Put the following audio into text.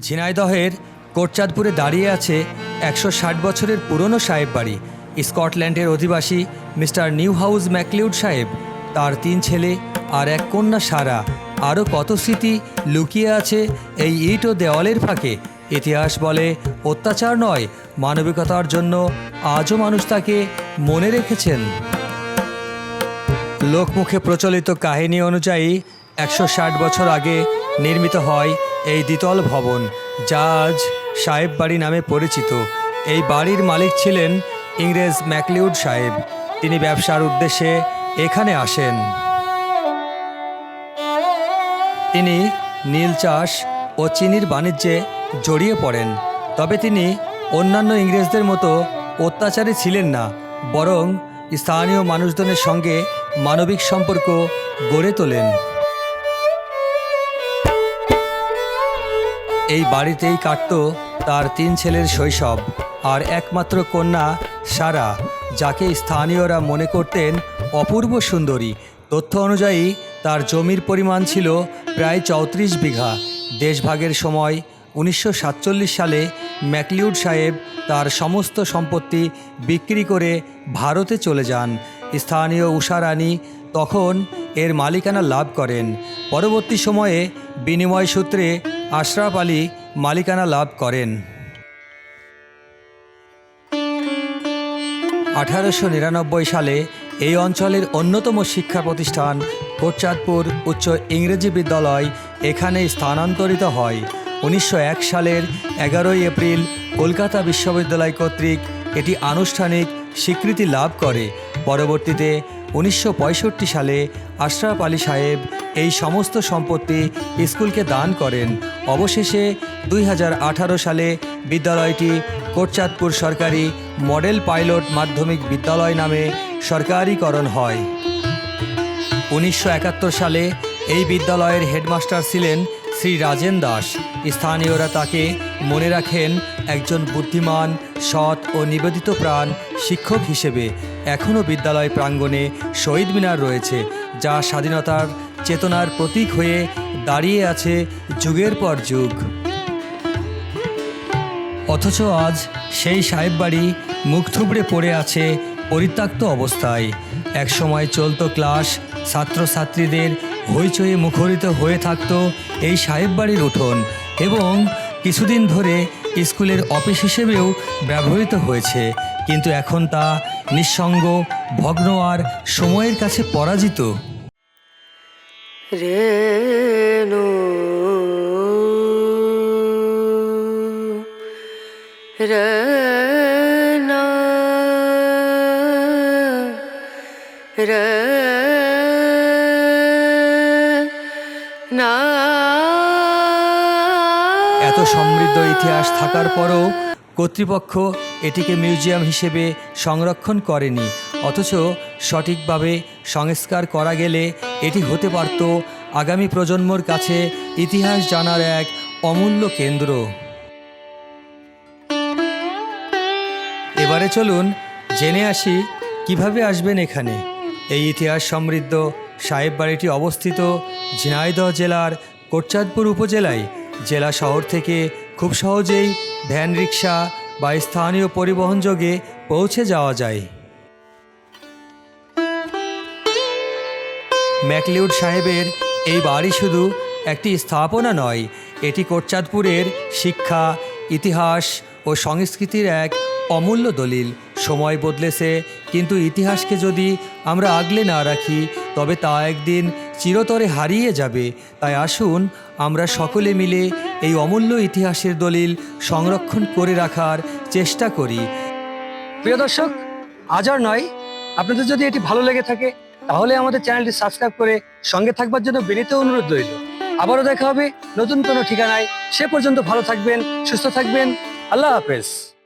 ঝিনাইদহের কোটচাঁদপুরে দাঁড়িয়ে আছে একশো ষাট বছরের পুরনো সাহেব বাড়ি। স্কটল্যান্ডের অধিবাসী মিস্টার নিউ হাউস ম্যাকলিউড সাহেব, তার তিন ছেলে আর এক কন্যা সারা। আরও কত স্মৃতি লুকিয়ে আছে এই ইট ও দেওয়ালের ফাঁকে? ইতিহাস বলে অত্যাচার নয়, মানবিকতার জন্য আজও মানুষ তাকে মনে রেখেছেন। লোকমুখে প্রচলিত কাহিনী অনুযায়ী একশো ষাট বছর আগে নির্মিত হয় এই দ্বিতল ভবন, যা আজ সাহেব বাড়ি নামে পরিচিত। এই বাড়ির মালিক ছিলেন ইংরেজ ম্যাকলিউড সাহেব। তিনি ব্যবসার উদ্দেশ্যে এখানে আসেন। তিনি নীল চাষ ও চিনির বাণিজ্যে জড়িয়ে পড়েন। তবে তিনি অন্যান্য ইংরেজদের মতো অত্যাচারী ছিলেন না, বরং স্থানীয় মানুষজনের সঙ্গে মানবিক সম্পর্ক গড়ে তোলেন। এই বাড়িতেই কাটত তার তিন ছেলের শৈশব আর একমাত্র কন্যা সারা, যাকে স্থানীয়রা মনে করতেন অপূর্ব সুন্দরী। তথ্য অনুযায়ী, তার জমির পরিমাণ ছিল প্রায় চৌত্রিশ বিঘা। দেশভাগের সময় উনিশশো সাতচল্লিশ সালে ম্যাকলিউড সাহেব তার সমস্ত সম্পত্তি বিক্রি করে ভারতে চলে যান। স্থানীয় উষা রানী তখন এর মালিকানা লাভ করেন। পরবর্তী সময়ে বিনিময় সূত্রে আশরাফ আলী মালিকানা লাভ করেন। আঠারোশো নিরানব্বই সালে এই অঞ্চলের অন্যতম শিক্ষা প্রতিষ্ঠান কোটচাঁদপুর উচ্চ ইংরেজি বিদ্যালয় এখানে স্থানান্তরিত হয়। উনিশশো এক সালের এগারোই এপ্রিল কলকাতা বিশ্ববিদ্যালয় কর্তৃক এটি আনুষ্ঠানিক স্বীকৃতি লাভ করে। পরবর্তীতে উনিশশো পঁয়ষট্টি সালে আশরাফ আলী সাহেব এই সমস্ত সম্পত্তি স্কুলকে দান করেন। অবশেষে দুই হাজার আঠারো সালে বিদ্যালয়টি কোটচাঁদপুর সরকারি মডেল পাইলট মাধ্যমিক বিদ্যালয় নামে সরকারিকরণ হয়। উনিশশো একাত্তর সালে এই বিদ্যালয়ের হেডমাস্টার ছিলেন শ্রী রাজেন দাস। স্থানীয়রা তাকে মনে রাখেন একজন বুদ্ধিমান, সৎ ও নিবেদিত প্রাণ শিক্ষক হিসেবে। এখনও বিদ্যালয় প্রাঙ্গণে শহীদ মিনার রয়েছে, যা স্বাধীনতার চেতনার প্রতীক হয়ে দাঁড়িয়ে আছে যুগের পর যুগ। অথচ আজ সেই সাহেব বাড়ি মুখ থুবড়ে পড়ে আছে পরিত্যক্ত অবস্থায়। একসময় চলতো ক্লাস, ছাত্রছাত্রীদের হইচয়ে মুখরিত হয়ে থাকত এই সাহেব বাড়ির উঠোন এবং কিছুদিন ধরে স্কুলের অফিস হিসেবেও ব্যবহৃত হয়েছে। কিন্তু এখন তা নিঃসঙ্গ, ভগ্ন আর সময়ের কাছে পরাজিত। রেণু রনা রনা এত সমৃদ্ধ ইতিহাস থাকার পরও কর্তৃপক্ষ এটিকে মিউজিয়াম হিসেবে সংরক্ষণ করেনি, অথচ সঠিকভাবে সংস্কার করা গেলে এটি হতে পারত আগামী প্রজন্মর কাছে ইতিহাস জানার এক অমূল্য কেন্দ্র। এবারে চলুন জেনে আসি কীভাবে আসবেন এখানে। এই ইতিহাস সমৃদ্ধ সাহেব বাড়িটি অবস্থিত ঝিনাইদহ জেলার কোটচাঁদপুর উপজেলায়। জেলা শহর থেকে খুব সহজেই ভ্যান রিক্সা বা স্থানীয় পরিবহন যোগে পৌঁছে যাওয়া যায়। ম্যাকলিউড সাহেবের এই বাড়ি শুধু একটি স্থাপনা নয়, এটি কোটচাঁদপুরের শিক্ষা, ইতিহাস ও সংস্কৃতির এক অমূল্য দলিল। সময় বদলেছে, কিন্তু ইতিহাসকে যদি আমরা আগলে না রাখি, তবে তা একদিন চিরতরে হারিয়ে যাবে। তাই আসুন, আমরা সকলে মিলে এই অমূল্য ইতিহাসের দলিল সংরক্ষণ করে রাখার চেষ্টা করি। প্রিয় দর্শক, আজ আর নয়। আপনাদের যদি এটি ভালো লেগে থাকে, তাহলে আমাদের চ্যানেলটি সাবস্ক্রাইব করে সঙ্গে থাকবার জন্য বিনীত অনুরোধ রইল। আবারও দেখা হবে নতুন কোনো ঠিকানায়। সে পর্যন্ত ভালো থাকবেন, সুস্থ থাকবেন। আল্লাহ হাফেজ।